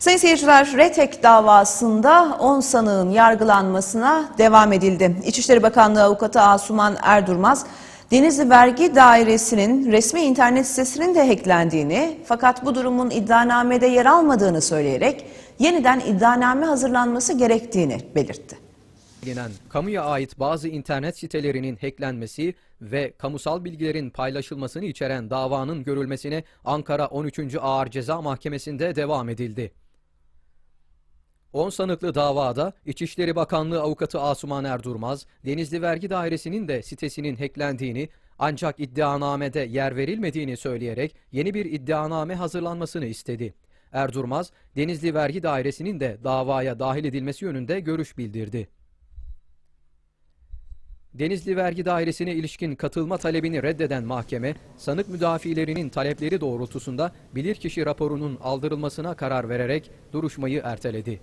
Sayın seyirciler, RETEK davasında 10 sanığın yargılanmasına devam edildi. İçişleri Bakanlığı Avukatı Asuman Erdurmaz, Denizli Vergi Dairesi'nin resmi internet sitesinin de hacklendiğini fakat bu durumun iddianamede yer almadığını söyleyerek yeniden iddianame hazırlanması gerektiğini belirtti. Bilinen kamuya ait bazı internet sitelerinin hacklenmesi ve kamusal bilgilerin paylaşılmasını içeren davanın görülmesine Ankara 13. Ağır Ceza Mahkemesi'nde devam edildi. 10 sanıklı davada İçişleri Bakanlığı Avukatı Asuman Erdurmaz, Denizli Vergi Dairesi'nin de sitesinin hacklendiğini ancak iddianamede yer verilmediğini söyleyerek yeni bir iddianame hazırlanmasını istedi. Erdurmaz, Denizli Vergi Dairesi'nin de davaya dahil edilmesi yönünde görüş bildirdi. Denizli Vergi Dairesi'ne ilişkin katılma talebini reddeden mahkeme, sanık müdafilerinin talepleri doğrultusunda bilirkişi raporunun aldırılmasına karar vererek duruşmayı erteledi.